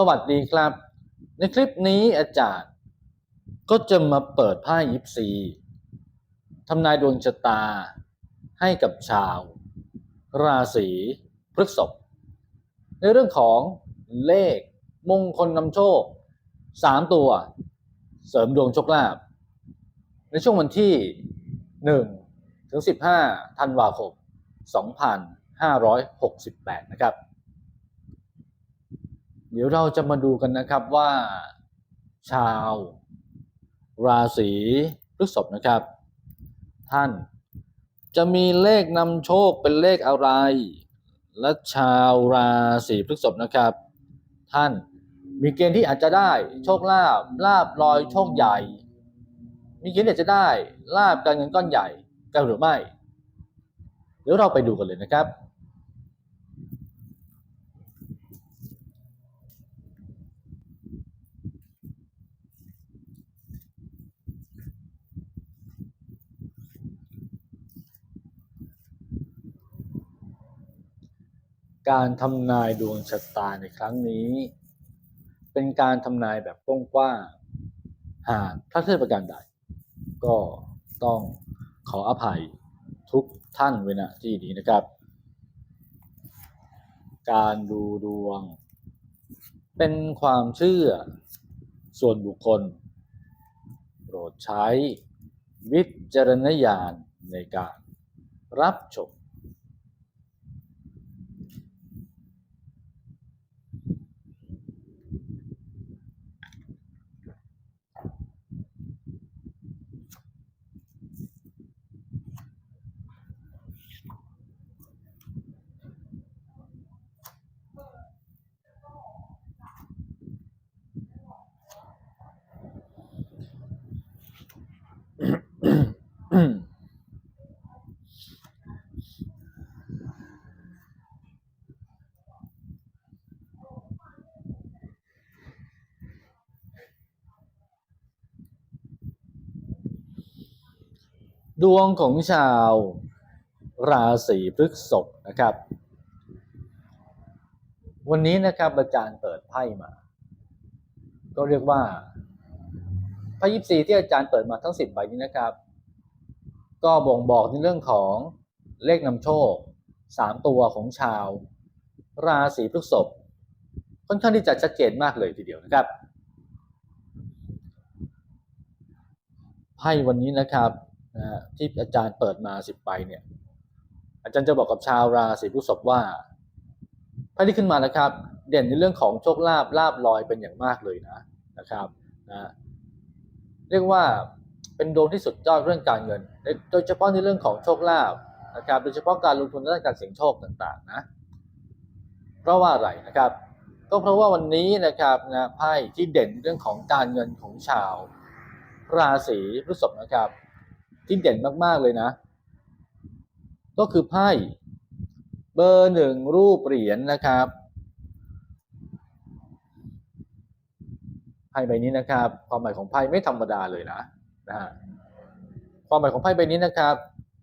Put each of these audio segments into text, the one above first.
สวัสดีครับ ในคลิปนี้อาจารย์ ก็จะมาเปิดไพ่ยิปซีทำนายดวงชะตาให้กับชาว ราศีพฤษภในเรื่องของเลขมงคลนำโชค 3 ตัว เสริมดวงโชคลาภในช่วงวันที่ 1 ถึง 15 ธันวาคม 2568 นะครับ เดี๋ยวเราจะมาดูกันนะครับว่า ชาว ราศีพฤษภนะครับ ท่านจะมีเลขนำโชคเป็นเลขอะไร และชาวราศีพฤษภนะครับ ท่านมีเกณฑ์ที่อาจจะได้โชคลาภลาบลอยโชคใหญ่ มีเกณฑ์ที่อาจจะได้ลาบการเงินก้อนใหญ่กันหรือไม่ เดี๋ยวเราไปดูกันเลยนะครับ การทำนายดวงชะตาในครั้งนี้ เป็นการทำนายแบบกว้างๆหากพลาดเทศประการใด ก็ต้องขออภัยทุกท่านเวณที่นี้นะครับ การดูดวง เป็นความเชื่อส่วนบุคคล โปรดใช้วิจารณญาณในการรับชม ดวงของชาวราศีพฤษภนะครับ วันนี้นะครับอาจารย์เปิดไพ่มา ก็เรียกว่าไพ่ยิปซีที่อาจารย์เปิดมาทั้งสิบใบนี้นะครับ ก็บ่งบอกในเรื่องของเลขนำโชคสามตัวของชาว ราศีพฤษภค่อนข้างที่จะชัดเจนมากเลยทีเดียวนะครับไพ่วันนี้นะครับ นะที่อาจารย์เปิดมาสิบใบเนี่ย อาจารย์จะบอกกับชาวราศีพฤษภว่าไพ่ที่ขึ้นมานะครับ เด่นในเรื่องของโชคลาภลาบลอยเป็นอย่างมากเลยนะนะครับนะเรียกว่าเป็นดวงที่สุดยอดเรื่องการเงิน โดยเฉพาะในเรื่องของโชคลาภนะครับ โดยเฉพาะการลงทุนด้านการเสี่ยงโชคต่างๆนะเพราะว่าอะไรนะครับ ก็เพราะว่าวันนี้นะครับนะไพ่ที่เด่นเรื่องของการเงินของชาว ราศีพฤษภนะครับ ที่เด่นมากๆเลยนะ ก็คือไพ่เบอร์หนึ่งรูปเหรียญนะครับไพ่ใบนี้นะครับ ความหมายของไพ่ไม่ธรรมดาเลยนะนะฮะความหมายของไพ่ใบนี้นะครับ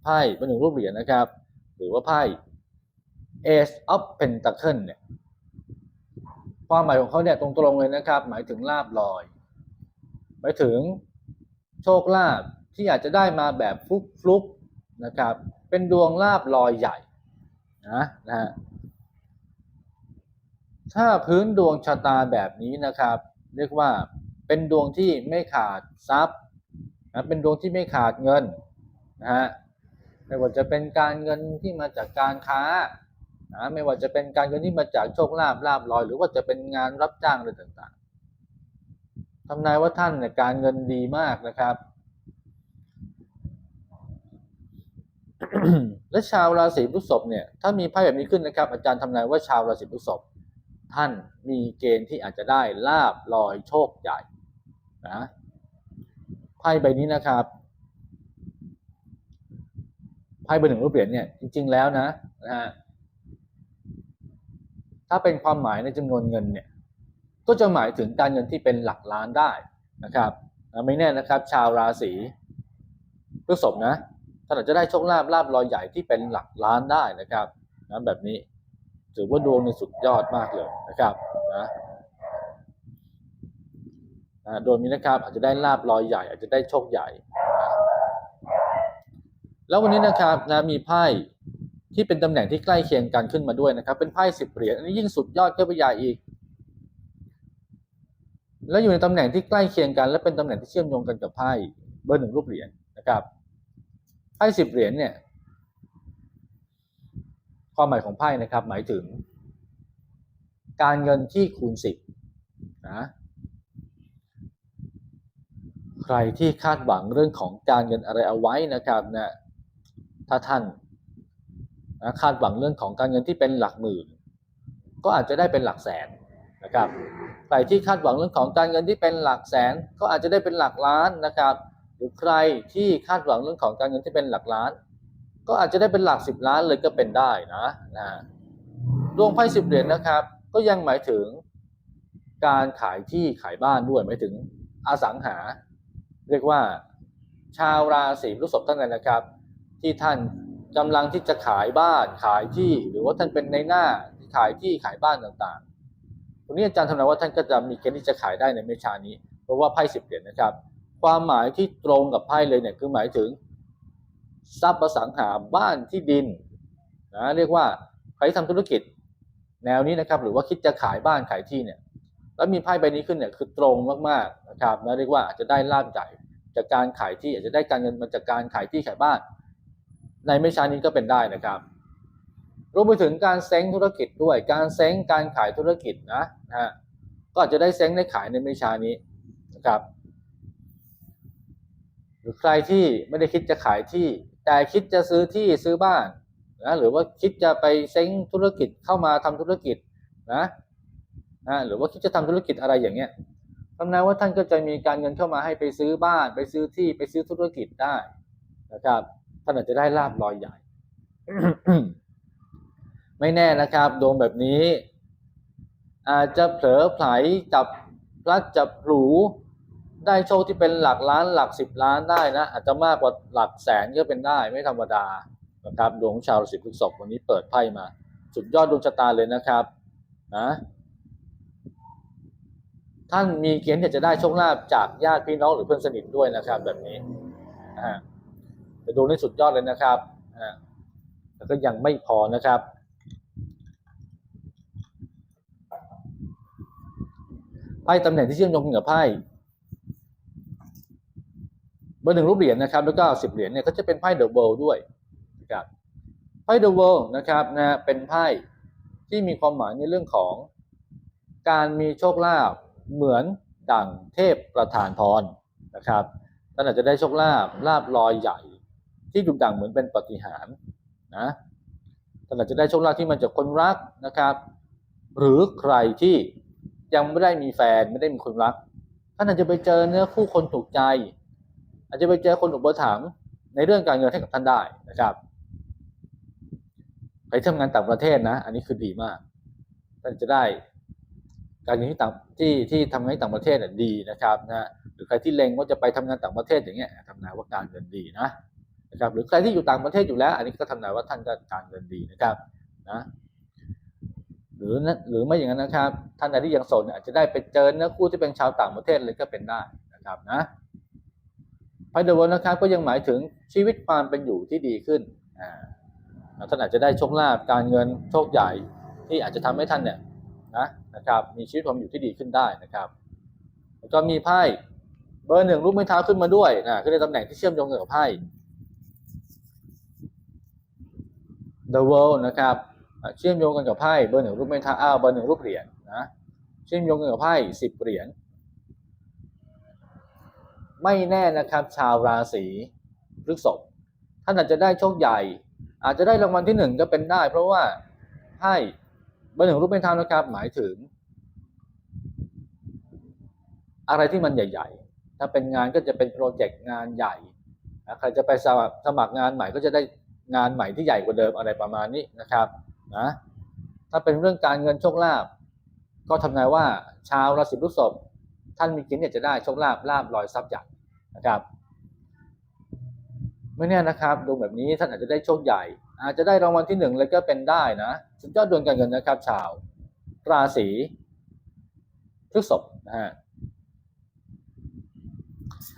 ไพ่เบอร์หนึ่งรูปเหรียญนะครับ หรือว่าไพ่ Ace of Pentacle เนี่ยความหมายของเขาเนี่ยตรงๆเลยนะครับ หมายถึงลาบลอย หมายถึงโชคลาภ ที่อาจจะได้มาแบบฟลุกฟลุกๆนะครับ เป็นดวงลาบลอยใหญ่นะนะฮะถ้าพื้นดวงชะตาแบบนี้นะครับ เรียกว่าเป็นดวงที่ไม่ขาดทรัพย์นะเป็นดวงที่ไม่ขาดเงินนะฮะไม่ว่าจะเป็นการเงินที่มาจากการค้านะไม่ว่าจะเป็นการเงินที่มาจากโชคลาภลาบลอย หรือว่าจะเป็นงานรับจ้างอะไรต่างๆทำนายว่าท่านเนี่ยการเงินดีมากนะครับ และชาวราศีพฤษภเนี่ย ถ้ามีไพ่แบบนี้ขึ้นนะครับ อาจารย์ทำนายว่าชาวราศีพฤษภท่านมีเกณฑ์ที่อาจจะได้ลาบลอยโชคใหญ่นะไพ่ใบนี้นะครับไพ่ใบหนึ่งรูปเหรียญเนี่ยจริง ๆ แล้วนะนะฮะถ้าเป็นความหมายในจำนวนเงินเนี่ย ก็จะหมายถึงการเงินที่เป็นหลักล้านได้นะครับไม่แน่นะครับ ชาวราศีพฤษภนะ ท่านอาจจะได้โชคลาภลาบลอยใหญ่ที่เป็นหลักล้านได้นะครับนะแบบนี้ถือว่าดวงในสุดยอดมากเลยนะครับนะนะดวงนี้นะครับ อาจจะได้ลาบลอยใหญ่ อาจจะได้โชคใหญ่นะแล้ววันนี้นะครับนะมีไพ่ที่เป็นตำแหน่งที่ใกล้เคียงกันขึ้นมาด้วยนะครับ เป็นไพ่สิบเหรียญอันนี้ยิ่งสุดยอดขึ้นไปใหญ่อีก แล้วอยู่ในตำแหน่งที่ใกล้เคียงกัน และเป็นตำแหน่งที่เชื่อมโยงกันกับไพ่เบอร์หนึ่งรูปเหรียญนะครับ พ่สิบเหรียญเนี่ย ความหมายของไพ่นะครับ หมายถึง การเงินที่คูณสิบนะใครที่คาดหวังเรื่องของการเงินอะไรเอาไว้นะครับนะถ้าท่านนะคาดหวังเรื่องของการเงินที่เป็นหลักหมื่น ก็อาจจะได้เป็นหลักแสนนะครับใครที่คาดหวังเรื่องของการเงินที่เป็นหลักแสน ก็อาจจะได้เป็นหลักล้านนะครับ หรือใครที่คาดหวังเรื่องของการเงินที่เป็นหลักล้าน ก็อาจจะได้เป็นหลักสิบล้านเลยก็เป็นได้นะนะดวงไพ่สิบเหรียญนะครับ ก็ยังหมายถึงการขายที่ขายบ้านด้วยหมายถึงอสังหา เรียกว่าชาวราศีพฤษภท่านนั้นนะครับ ที่ท่านกำลังที่จะขายบ้านขายที่หรือว่าท่านเป็นในหน้าขายที่ขายบ้านต่างๆตรงนี้อาจารย์ทำนายว่าท่านก็จะมีเกณฑ์ที่จะขายได้ในเมชานี้ เพราะว่าไพ่สิบเหรียญนะครับ ความหมายที่ตรงกับไพ่เลยเนี่ยคือหมายถึง ทรัพย์อสังหาบ้านที่ดินนะเรียกว่าใครที่ทำธุรกิจแนวนี้นะครับ หรือว่าคิดจะขายบ้านขายที่เนี่ย แล้วมีไพ่ใบนี้ขึ้นเนี่ยคือตรงมากๆนะครับนะเรียกว่าอาจจะได้ลาบใหญ่จากการขายที่อาจจะได้การเงินมาจากการขายที่ขายบ้าน ในไม่ช้านี้ก็เป็นได้นะครับรวมไปถึงการเซ้งธุรกิจด้วย การเซ้งการขายธุรกิจนะนะฮะก็อาจจะได้เซ้งได้ขายในไม่ช้านี้นะครับ หรือใครที่ไม่ได้คิดจะขายที่ แต่คิดจะซื้อที่ซื้อบ้านนะหรือว่าคิดจะไปเซ้งธุรกิจเข้ามาทำธุรกิจนะนะหรือว่าคิดจะทำธุรกิจอะไรอย่างเงี้ยทำนายว่าท่านก็จะมีการเงินเข้ามาให้ไปซื้อบ้าน ไปซื้อที่ไปซื้อธุรกิจได้นะครับท่านอาจจะได้ลาบลอยใหญ่ ไม่แน่นะครับ ดวงแบบนี้ อาจจะเผลอไผลจับพลัดจับผลู ได้โชคที่เป็นหลักล้านหลักสิบล้านได้นะ อาจจะมากกว่าหลักแสนก็เป็นได้ไม่ธรรมดานะครับดวงของชาวราศีพฤษภวันนี้เปิดไพ่มา สุดยอดดวงชะตาเลยนะครับนะท่านมีเกณฑ์ที่จะได้โชคลาภจากญาติพี่น้องหรือเพื่อนสนิทด้วยนะครับ แบบนี้อ่าแต่ดูในสุดยอดเลยนะครับอ่าแต่ก็ยังไม่พอนะครับไพ่ตำแหน่งที่เชื่อมโยงกับไพ่ เบอร์หนึ่งรูปเหรียญนะครับแล้วก็สิบเหรียญเนี่ยก็จะเป็นไพ่เดอะเวิลด์ด้วยนะครับไพ่เดอะเวิลด์นะครับนะเป็นไพ่ที่มีความหมายในเรื่องของการมีโชคลาภเหมือนดั่งเทพประธานพรนะครับท่านอาจจะได้โชคลาภลาบลอยใหญ่ ที่ดุดังเหมือนเป็นปาฏิหารนะท่านอาจจะได้โชคลาภที่มาจากคนรักนะครับ หรือใครที่ยังไม่ได้มีแฟนไม่ได้มีคนรักท่านอาจจะไปเจอเนื้อคู่คนถูกใจ อาจจะไปเจอคนอุปถัมภ์ในเรื่องการเงินให้กับท่านได้นะครับใครทำงานต่างประเทศนะ อันนี้คือดีมากท่านจะได้การเงินที่ต่างที่ที่ทำงานต่างประเทศน่ะดีนะครับนะหรือใครที่เล็งว่าจะไปทำงานต่างประเทศอย่างเงี้ยทำนายว่าการเงินดีนะนะครับ หรือใครที่อยู่ต่างประเทศอยู่แล้ว อันนี้ก็ทำนายว่าท่านก็การเงินดีนะครับนะหรือนะหรือไม่อย่างนั้นนะครับ ท่านใดที่ยังโสดอาจจะได้ไปเจอเนื้อคู่ที่เป็นชาวต่างประเทศเลยก็เป็นได้นะครับนะ ไพ่เดอะวอลนะครับก็ยังหมายถึงชีวิตความเป็นอยู่ที่ดีขึ้นท่านอาจจะได้โชคลาภการเงินโชคใหญ่ที่อาจจะทำให้ท่านเนี่ยนะนะครับมีชีวิตความอยู่ที่ดีขึ้นได้นะครับ แล้วก็มีไพ่เบอร์หนึ่งรูปไม้เท้าขึ้นมาด้วยนะคือในตำแหน่งที่เชื่อมโยงกับไพ่ The World นะครับเชื่อมโยงกันกับไพ่เบอร์หนึ่งรูปไม้เท้าอ้าวเบอร์หนึ่งรูปเหรียญนะเชื่อมโยงกันกับไพ่สิบเหรียญ ไม่แน่นะครับชาวราศีพฤษภท่านอาจจะได้โชคใหญ่ อาจจะได้รางวัลที่หนึ่งก็เป็นได้ เพราะว่าไพ่เบอร์หนึ่งรูปไม้เท้านะครับ หมายถึง อะไรที่มันใหญ่ ๆ ถ้าเป็นงานก็จะเป็นโปรเจกต์งานใหญ่ใครจะไปสมัครสมัครงานใหม่ก็จะได้งานใหม่ที่ใหญ่กว่าเดิมอะไรประมาณนี้นะครับนะถ้าเป็นเรื่องการเงินโชคลาภก็ทำนายว่าชาวราศีพฤษภท่านมีเกณฑ์เนี่ยจะได้โชคลาภลาบลอยทรัพย์ใหญ่ นะครับไม่แน่นะครับดวงแบบนี้ท่านอาจจะได้โชคใหญ่ อาจจะได้รางวัลที่หนึ่งเลยก็เป็นได้นะสุดยอดดวงการเงินนะครับ ชาวราศีพฤษภนะฮะ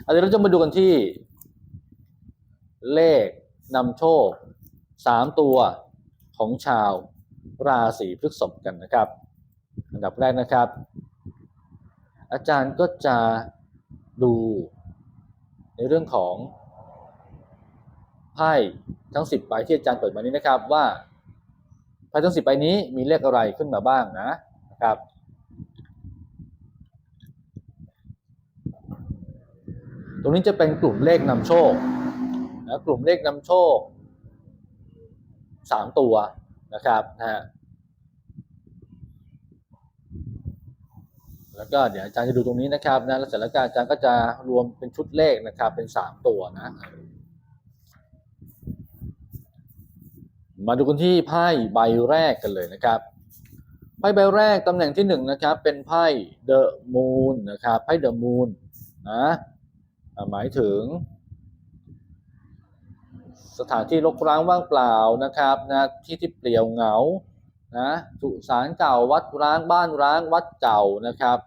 อันนี้เราจะมาดูกันที่ เลขนำโชคสามตัวของชาวราศีพฤษภกันนะครับ อันดับแรกนะครับ อาจารย์ก็จะดู ในเรื่องของไพ่ทั้งสิบใบที่อาจารย์เปิดมานี้นะครับว่าไพ่ทั้งสิบใบนี้มีเลขอะไรขึ้นมาบ้างนะนะครับตรงนี้จะเป็นกลุ่มเลขนำโชคนะกลุ่มเลขนำโชคสามตัวนะครับนะฮะ แล้วก็เดี๋ยวอาจารย์จะดูตรงนี้นะครับนะแล้วเสร็จแล้วอาจารย์ก็จะรวมเป็นชุดเลขนะครับ เป็นสามตัวนะ มาดูกันที่ไพ่ใบแรกกันเลยนะครับไพ่ใบแรกตำแหน่งที่หนึ่งนะครับ เป็นไพ่เดอะมูนนะครับไพ่เดอะมูนนะหมายถึง สถานที่รกร้างว่างเปล่านะครับนะที่ที่เปลี่ยวเหงา นะสุสานเก่าวัดร้างบ้านร้างวัดเก่านะครับ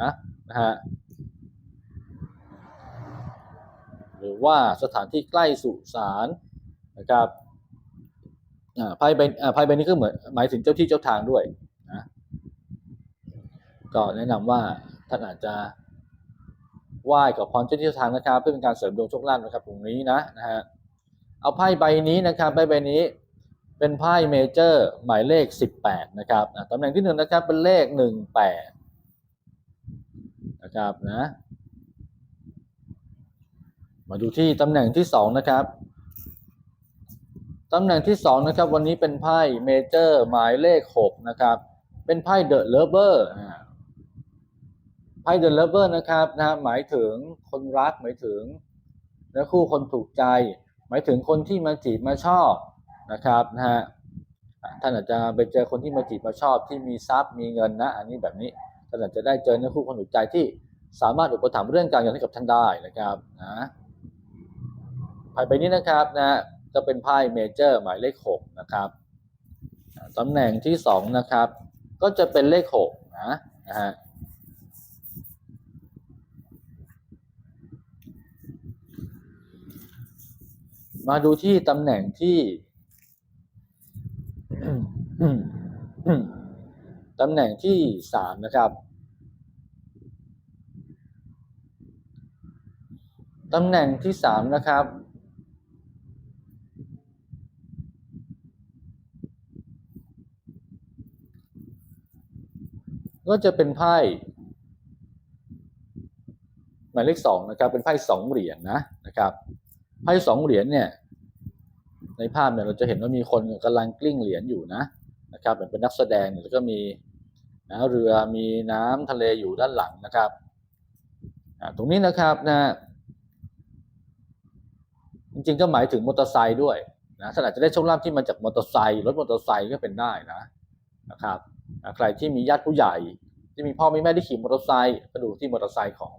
นะนะฮะหรือว่าสถานที่ใกล้สุสานนะครับอ่าไพ่ใบอ่าไพ่ใบนี้ก็เหมือนหมายถึงเจ้าที่เจ้าทางด้วยนะก็แนะนำว่าท่านอาจจะไหว้กับพรเจ้าที่เจ้าทางนะครับ เพื่อเป็นการเสริมดวงโชคลาภนะครับตรงนี้นะนะฮะเอาไพ่ใบนี้นะครับไพ่ใบนี้ เป็นไพ่เมเจอร์หมายเลข 18 นะครับตำแหน่งที่หนึ่งนะครับเป็นเลข 18 นะครับนะมาดูที่ตำแหน่งที่สองนะครับตำแหน่งที่สองนะครับ วันนี้เป็นไพ่เมเจอร์หมายเลข 6 นะครับ เป็นไพ่เดอะเลเวอร์ไพ่เดอะเลเวอร์นะครับนะหมายถึงคนรักหมายถึงเนื้อคู่คนถูกใจ หมายถึงคนที่มาจีบมาชอบ นะครับนะฮะท่านอาจจะไปเจอคนที่มาจีบมาชอบที่มีทรัพย์มีเงินนะ อันนี้แบบนี้ท่านอาจจะได้เจอเนื้อคู่คนถูกใจที่สามารถอุปถัมภ์เรื่องการเงินให้กับท่านได้นะครับนะไพ่ใบนี้นะครับนะก็เป็นไพ่เมเจอร์หมายเลขหกนะครับตำแหน่งที่สองนะครับ ก็จะเป็นเลขหกนะนะฮะมาดูที่ตำแหน่งที่ ตำแหน่งที่สามนะครับตำแหน่งที่สามนะครับ ก็จะเป็นไพ่หมายเลขสองนะครับ เป็นไพ่สองเหรียญนะนะครับไพ่สองเหรียญเนี่ยในภาพเนี่ยเราจะเห็นว่ามีคนกำลังกลิ้งเหรียญอยู่นะ นะครับเป็นนักแสดงแล้วก็มีนะเรือมีน้ำทะเลอยู่ด้านหลังนะครับตรงนี้นะครับนะจริงๆก็หมายถึงมอเตอร์ไซค์ด้วยนะท่านอาจจะได้โชคลาภที่มาจากมอเตอร์ไซค์รถมอเตอร์ไซค์ก็เป็นได้นะนะครับใครที่มีญาติผู้ใหญ่ ที่มีพ่อมีแม่ที่ขี่มอเตอร์ไซค์ก็ดูที่มอเตอร์ไซค์ของ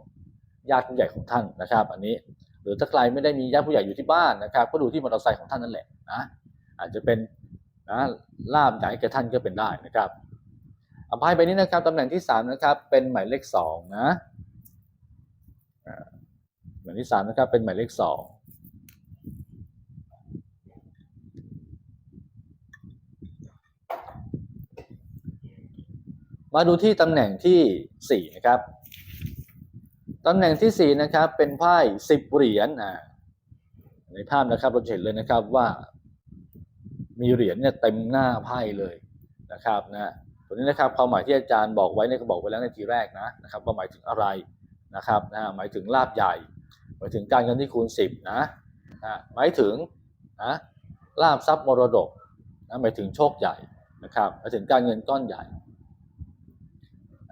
ญาติผู้ใหญ่ของท่านนะครับ อันนี้หรือถ้าใครไม่ได้มีญาติผู้ใหญ่อยู่ที่บ้านนะครับ ก็ดูที่มอเตอร์ไซค์ของท่านนั่นแหละนะอาจจะเป็น นะลาบใหญ่แก่ท่านก็เป็นได้นะครับอภัยไปนี้นะครับตำแหน่งที่สามนะครับเป็นหมายเลขสองนะหมายเลขสามนะครับเป็นหมายเลขสองมาดูที่ตำแหน่งที่สี่นะครับ ตำแหน่งที่สี่นะครับ เป็นไพ่สิบเหรียญในภาพนะครับเราจะเห็นเลยนะครับว่า มีเหรียญเนี่ยเต็มหน้าไพ่เลยนะครับนะตัวนี้นะครับความหมายที่อาจารย์บอกไว้เนี่ยก็บอกไว้แล้วในทีแรกนะนะครับว่าหมายถึงอะไรนะครับนะหมายถึงลาบใหญ่ หมายถึงการเงินที่คูณสิบนะนะหมายถึงนะลาบทรัพย์มรดกนะหมายถึงโชคใหญ่นะครับหมายถึงการเงินก้อนใหญ่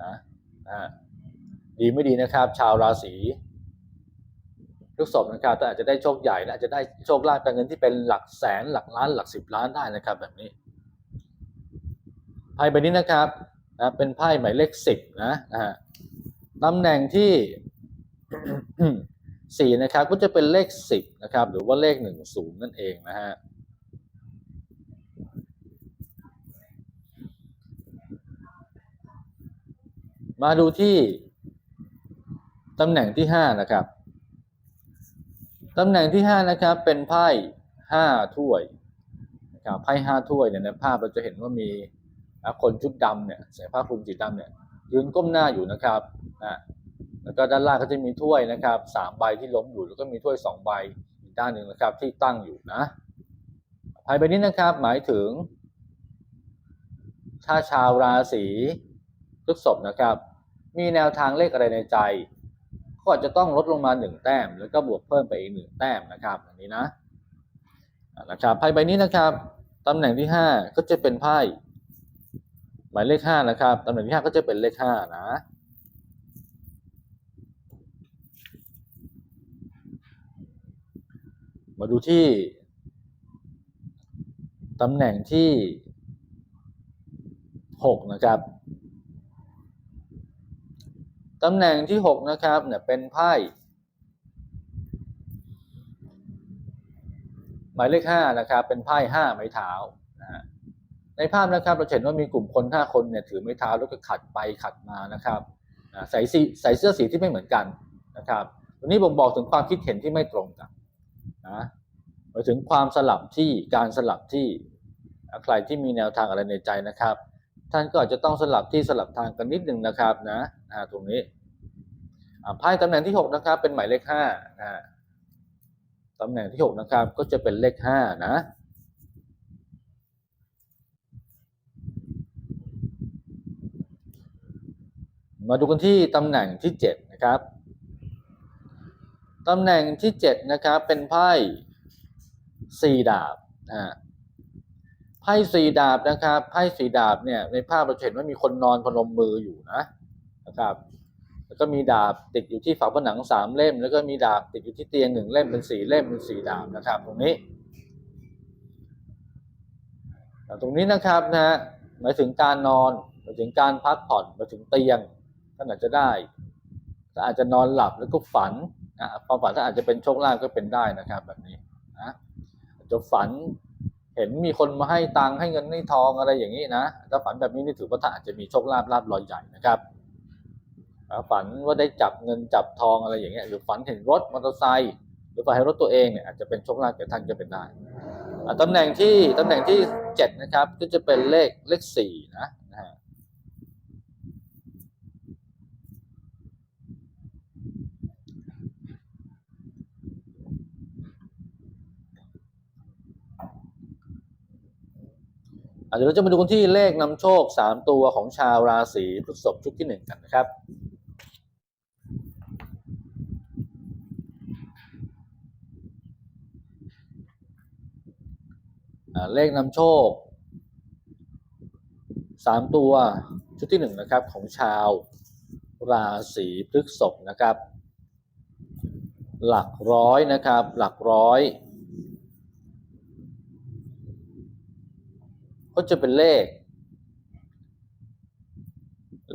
นะนะดีไม่ดีนะครับ ชาวราศี พฤษภนะครับแต่อาจจะได้โชคใหญ่และอาจจะได้โชคลาภการเงินที่เป็นหลักแสนหลักล้านหลักสิบล้านได้นะครับ แบบนี้ไพ่ใบนี้นะครับนะเป็นไพ่หมายเลขสิบนะนะฮะตำแหน่งที่สี่นะครับก็จะเป็นเลขสิบนะครับ หรือว่าเลขหนึ่งศูนย์นั่นเองนะฮะมาดูที่ตำแหน่งที่ห้านะครับ ตำแหน่งที่ห้านะครับ เป็นไพ่ห้าถ้วยนะครับไพ่ห้าถ้วยเนี่ยในภาพเราจะเห็นว่ามีคนชุดดำเนี่ยใส่ผ้าคลุมสีดำเนี่ยยืนก้มหน้าอยู่นะครับอะแล้วก็ด้านล่างก็จะมีถ้วยนะครับสามใบที่ล้มอยู่แล้วก็มีถ้วยสองใบอีกด้านหนึ่งนะครับที่ตั้งอยู่นะไพ่ใบนี้นะครับหมายถึง ถ้าชาวราศีพฤษภนะครับ มีแนวทางเลขอะไรในใจ ก็อาจะต้องลดลงมาหนึ่งแต้ม แล้วก็บวกเพิ่มไปอีกหนึ่งแต้มนะครับอันนี้นะนะครับไพ่ใบนี้นะครับตำแหน่งที่ห้าก็จะเป็นไพ่หมายเลขห้านะครับตำแหน่งที่ห้าก็จะเป็นเลขห้านะมาดูที่ตำแหน่งที่หกนะครับ ตำแหน่งที่หกนะครับเนี่ยเป็นไพ่หมายเลขห้านะครับเป็นไพ่ห้าไม้เท้านะฮะในภาพนะครับเราเห็นว่ามีกลุ่มคนห้าคนเนี่ยถือไม้เท้าแล้วก็ขัดไปขัดมานะครับใส่สีใส่เสื้อสีที่ไม่เหมือนกันนะครับตัวนี้บ่งบอกถึงความคิดเห็นที่ไม่ตรงกันนะหมายถึงความสลับที่การสลับที่ใครที่มีแนวทางอะไรในใจนะครับ ท่านก็อาจจะต้องสลับที่สลับทางกันนิดหนึ่งนะครับนะอ่าตรงนี้ไพ่ตำแหน่งที่หกนะครับ เป็นหมายเลขห้านะตำแหน่งที่หกนะครับ ก็จะเป็นเลขห้านะมาดูกันที่ตำแหน่งที่เจ็ดนะครับ ตำแหน่งที่เจ็ดนะครับ เป็นไพ่สี่ดาบอ่า ไพ่สีดาบนะครับไพ่สีดาบเนี่ยในภาพเราเห็นว่ามีคนนอนพนมมืออยู่นะนะครับ แล้วก็มีดาบติดอยู่ที่ฝาผนังสามเล่ม แล้วก็มีดาบติดอยู่ที่เตียงหนึ่งเล่มเป็นสี่เล่มเป็นสี่ดาบนะครับ ตรงนี้ตรงนี้นะครับนะฮะหมายถึงการนอนหมายถึงการพักผ่อนหมายถึงเตียงท่านอาจจะได้แต่อาจจะนอนหลับแล้วก็ฝันนะความฝันท่านอาจจะเป็นโชคลาภก็เป็นได้นะครับ แบบนี้นะจจะฝัน เห็นมีคนมาให้ตังค์ให้เงินให้ทองอะไรอย่างนี้นะถ้าฝันแบบนี้นี่ถือว่าท่านอาจจะมีโชคลาภลาภลอยใหญ่นะครับอ่าฝันว่าได้จับเงินจับทองอะไรอย่างเงี้ยหรือฝันเห็นรถมอเตอร์ไซค์หรือฝันเห็นรถตัวเองเนี่ยอาจจะเป็นโชคลาภแก่ท่านก็เป็นได้ตำแหน่งที่ตำแหน่งที่เจ็ดนะครับก็จะเป็นเลขเลขสี่นะนะฮะอะ เดี๋ยวเราจะมาดูกันที่เลขนำโชคสามตัวของชาวราศีพฤษภชุดที่หนึ่งกันนะครับ เลขนำโชคสามตัวชุดที่หนึ่งนะครับ ของชาวราศีพฤษภนะครับ หลักร้อยนะครับ หลักร้อย ก็จะเป็นเลข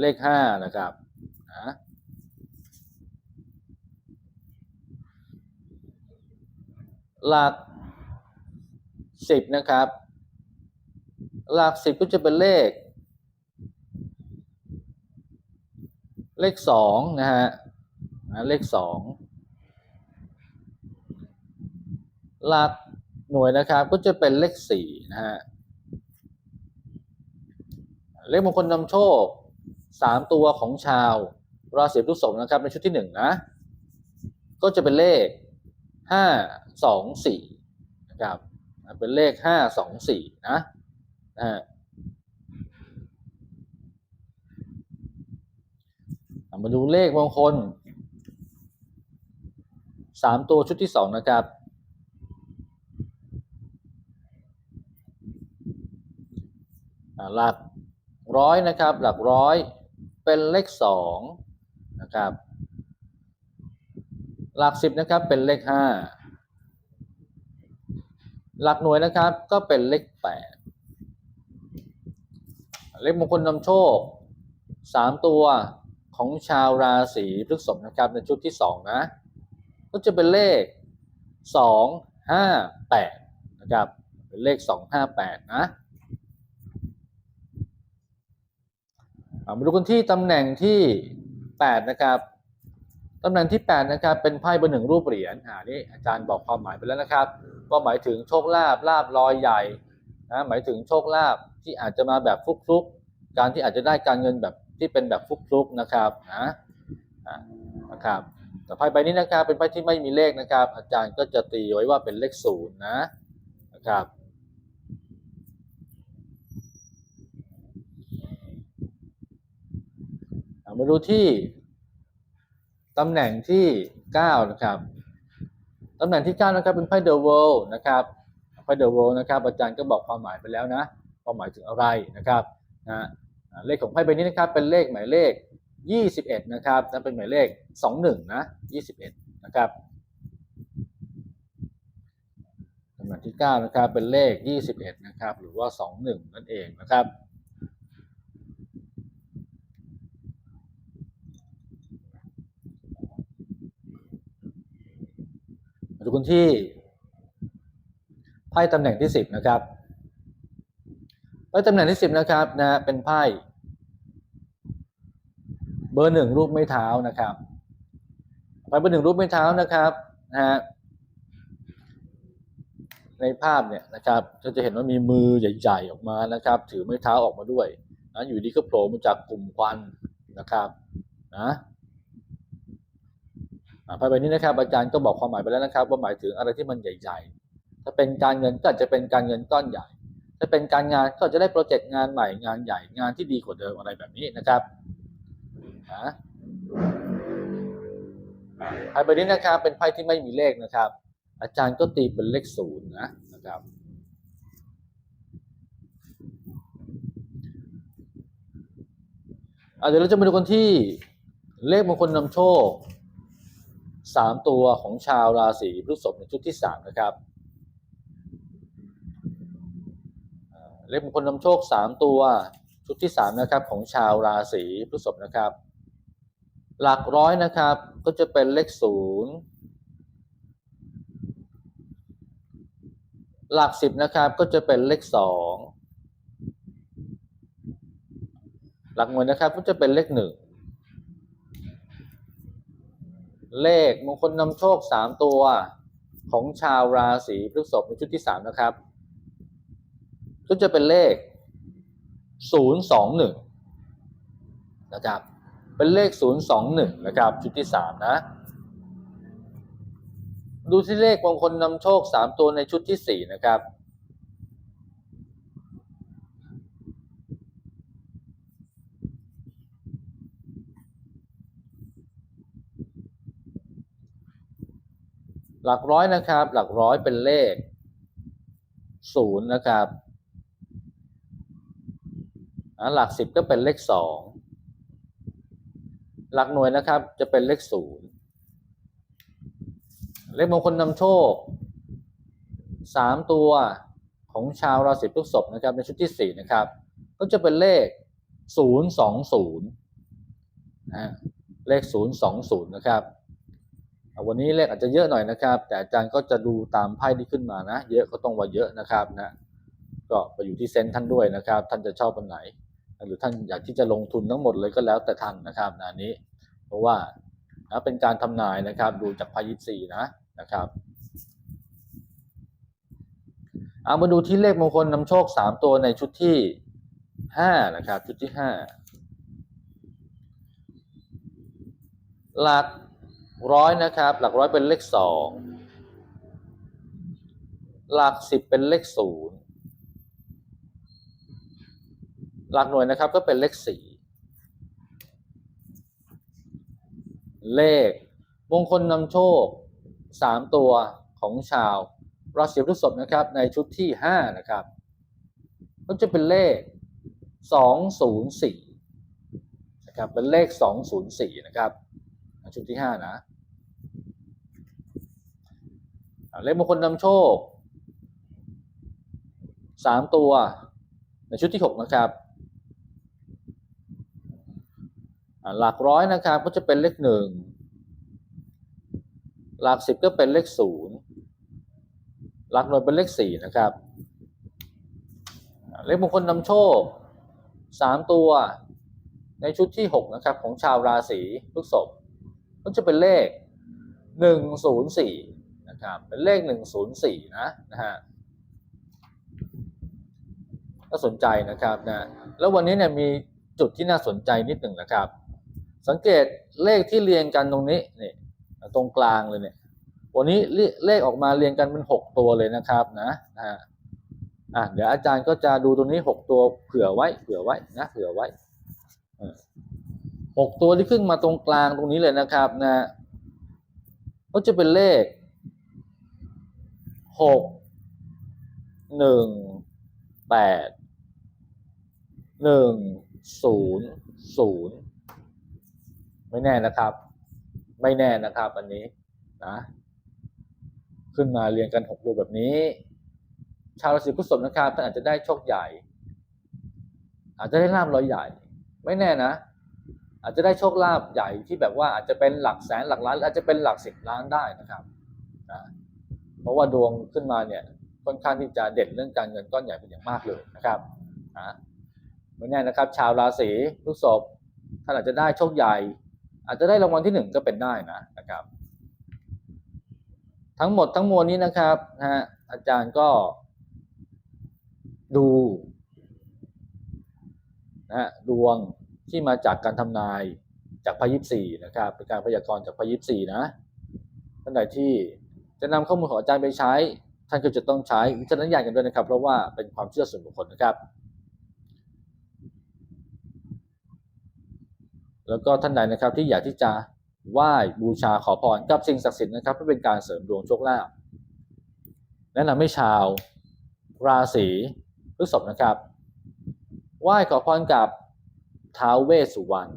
เลขห้านะครับนะหลักสิบนะครับ หลักสิบก็จะเป็นเลข เลขสองนะฮะนะเลขสองหลักหน่วยนะครับก็จะเป็นเลขสี่นะฮะ เลขมงคลนำโชคสามตัวของชาว ราศีพฤษภนะครับในชุดที่หนึ่งนะ ก็จะเป็นเลขห้าสองสี่นะครับเป็นเลขห้าสองสี่นะนะมาดูเลขมงคลสามตัวชุดที่สองนะครับอ่าหลัก ร้อยนะครับ หลักร้อยเป็นเลขสองนะครับ หลักสิบนะครับเป็นเลขห้าหลักหน่วยนะครับก็เป็นเลขแปดเลขมงคลนำโชคสามตัวของชาวราศีพฤษภนะครับในชุดที่สองนะ ก็จะเป็นเลขสองห้าแปดนะครับเป็นเลขสองห้าแปดนะ อ่า มาดูกันที่ตำแหน่งที่ 8 นะครับตำแหน่งที่ 8 นะครับ เป็นไพ่เบอร์หนึ่งรูปเหรียญอ่านี่อาจารย์บอกความหมายไปแล้วนะครับว่าหมายถึงโชคลาภลาบลอยใหญ่นะหมายถึงโชคลาภที่อาจจะมาแบบฟุกๆการที่อาจจะได้การเงินแบบที่เป็นแบบฟลุกๆนะครับนะนะครับแต่ไพ่ใบนี้นะครับเป็นไพ่ที่ไม่มีเลขนะครับ อาจารย์ก็จะตีไว้ว่าเป็นเลขศูนย์นะนะครับ อะ มาดูที่ตำแหน่งที่ 9 นะครับตำแหน่งที่ 9 นะครับเป็นไพ่เดอะเวิลด์นะครับไพ่เดอะเวิลด์นะครับอาจารย์ก็บอกความหมายไปแล้วนะความหมายถึงอะไรนะครับนะอะเลขของไพ่ใบนี้นะครับเป็นเลขหมายเลข 21 นะครับนั่นเป็นหมายเลข 21 นะ 21 นะครับตำแหน่งที่ 9 นะครับเป็นเลข 21 นะครับหรือว่า 21 นั่นเองนะครับ มาดูกันที่ไพ่ตำแหน่งที่สิบนะครับไพ่ตำแหน่งที่สิบนะครับนะเป็นไพ่ เบอร์หนึ่งรูปไม่เท้านะครับไพ่เบอร์หนึ่งรูปไม่เท้านะครับนะฮะในภาพเนี่ยนะครับก็จะเห็นว่ามีมือใหญ่ๆออกมานะครับ ถือไม้เท้าออกมาด้วยนะอยู่ดีก็โผล่มาจากกลุ่มควันนะครับนะ อ่าไพ่ใบนี้นะครับอาจารย์ก็บอกความหมายไปแล้วนะครับ ว่าหมายถึงอะไรที่มันใหญ่ ๆ ถ้าเป็นการเงินก็อาจจะเป็นการเงินก้อนใหญ่ ถ้าเป็นการงานก็จะได้โปรเจกต์งานใหม่งานใหญ่งานที่ดีกว่าเดิมอะไรแบบนี้นะครับนะไพ่ใบนี้นะครับเป็นไพ่ที่ไม่มีเลขนะครับ อาจารย์ก็ตีเป็นเลขศูนย์นะนะครับเดี๋ยวเราจะมาดูกันที่เลขมงคลนำโชค 3 ตัวของชาวราศีพฤษภในชุดที่ 3 นะครับเลขมงคลนำโชค 3 ตัวชุดที่ 3 นะครับของชาวราศีพฤษภนะครับ หลักร้อยนะครับก็จะเป็นเลข 0 หลัก 10 นะครับก็จะเป็นเลข 2 หลักหน่วยนะครับก็จะเป็นเลข 1 เลขมงคลนำโชคสามตัวของชาวราศีพฤษภในชุดที่สามนะครับก็จะเป็นเลขศูนย์สองหนึ่งนะครับ เป็นเลขศูนย์สองหนึ่งนะครับ ชุดที่สามนะ ดูที่เลขมงคลนำโชคสามตัวในชุดที่สี่นะครับ หลักร้อยนะครับ หลักร้อยเป็นเลขศูนย์นะครับหลักสิบก็เป็นเลขสองหลักหน่วยนะครับจะเป็นเลขศูนย์เลขมงคลนำโชคสามตัวของชาวราศีพฤษภนะครับในชุดที่สี่นะครับ ก็จะเป็นเลขศูนย์สองศูนย์เลขศูนย์สองศูนย์นะครับ วันนี้เลขอาจจะเยอะหน่อยนะครับ แต่อาจารย์ก็จะดูตามไพ่ที่ขึ้นมานะ เยอะก็ต้องว่าเยอะนะครับนะก็ไปอยู่ที่เซนท่านด้วยนะครับ ท่านจะชอบอันไหน หรือท่านอยากที่จะลงทุนทั้งหมดเลยก็แล้วแต่ท่านนะครับนะอันนี้ เพราะว่านะเป็นการทำนายนะครับ ดูจากไพ่ยิปซีนะนะครับเอามาดูที่เลขมงคลนำโชคสามตัวในชุดที่ห้านะครับชุดที่ห้าหลัก ร้อยนะครับ หลักร้อยเป็นเลขสองหลักสิบเป็นเลขศูนย์หลักหน่วยนะครับก็เป็นเลขสี่เลขมงคลนำโชคสามตัวของชาวราศีพฤษภนะครับ ในชุดที่ห้านะครับก็จะเป็นเลขสองศูนย์สี่นะครับเป็นเลขสองศูนย์สี่นะครับชุดที่ห้านะอ่า เลขมงคลนำโชคสามตัว ในชุดที่หกนะครับหลักร้อยนะครับก็จะเป็นเลขหนึ่งหลักสิบก็เป็นเลขศูนย์หลักหน่วยเป็นเลขสี่นะครับ เลขมงคลนำโชคสามตัว ในชุดที่หกนะครับของชาวราศีพฤษภก็จะเป็นเลขหนึ่งศูนย์สี่ นะครับเป็นเลขหนึ่งศูนย์สี่นะนะฮะก็สนใจนะครับนะแล้ววันนี้เนี่ยมีจุดที่น่าสนใจนิดหนึ่งนะครับ สังเกตเลขที่เรียงกันตรงนี้นี่ตรงกลางเลยเนี่ยวันนี้เลขออกมาเรียงกันเป็นหกตัวเลยนะครับนะนะฮะอะเดี๋ยวอาจารย์ก็จะดูตรงนี้หกตัวเผื่อไว้เผื่อไว้นะเผื่อไว้หกตัวที่ขึ้นมาตรงกลางตรงนี้เลยนะครับนะก็จะเป็นเลข หกหนึ่งแปดหนึ่งศูนย์ศูนย์ไม่แน่นะครับ ไม่แน่นะครับ อันนี้นะขึ้นมาเรียงกันหกตัวแบบนี้ ชาวราศีพฤษภนะครับท่านอาจจะได้โชคใหญ่ อาจจะได้ลาบรอยใหญ่ ไม่แน่นะ อาจจะได้โชคลาภใหญ่ที่แบบว่าอาจจะเป็นหลักแสนหลักล้านออาจจะเป็นหลักสิบล้านได้นะครับนะ เพราะว่าดวงขึ้นมาเนี่ยค่อนข้างที่จะเด่นเรื่องการเงินก้อนใหญ่เป็นอย่างมากเลยนะครับนะไม่แน่นะครับ ชาวราศีพฤษภท่านอาจจะได้โชคใหญ่ อาจจะได้รางวัลที่หนึ่งก็เป็นได้นะนะครับ ทั้งหมดทั้งมวลนี้นะครับนะฮะอาจารย์ก็ดูนะฮะดวงที่มาจากการทำนายจากพายิปสี่นะครับเป็นการพยากรณ์จากพายิปสี่นะท่านใดที่ จะนำข้อมูลของอาจารย์ไปใช้ ท่านก็จะต้องใช้วิจารณญาณกันด้วยนะครับ เพราะว่าเป็นความเชื่อส่วนบุคคลนะครับ แล้วก็ท่านใดนะครับที่อยากที่จะไหว้บูชาขอพรกับสิ่งศักดิ์สิทธิ์นะครับเพื่อเป็นการเสริมดวงโชคลาภแนะนำให้ชาวราศีพฤษภนะครับไหว้ขอพรกับท้าวเวสสุวรรณ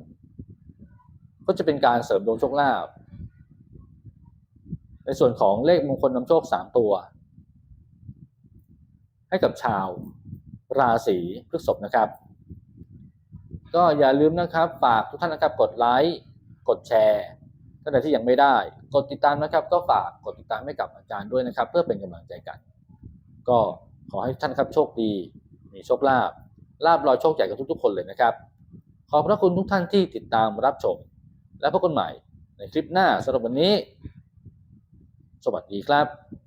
ก็จะเป็นการเสริมดวงโชคลาภ ในส่วนของเลขมงคลนำโชคสามตัว ให้กับชาวราศีพฤษภนะครับ ก็อย่าลืมนะครับฝากทุกท่านนะครับกดไลค์กดแชร์ท่านใดที่ยังไม่ได้ กดติดตามนะครับ ก็ฝากกดติดตามให้กับอาจารย์ด้วยนะครับ เพื่อเป็นกำลังใจกัน ก็ขอให้ท่านครับโชคดี มีโชคลาภลาบลอยโชคใหญ่กับทุกๆ คนเลยนะครับ ขอบพระคุณทุกท่านที่ติดตามรับชม และพบกันใหม่ในคลิปหน้าสำหรับวันนี้ สวัสดีครับ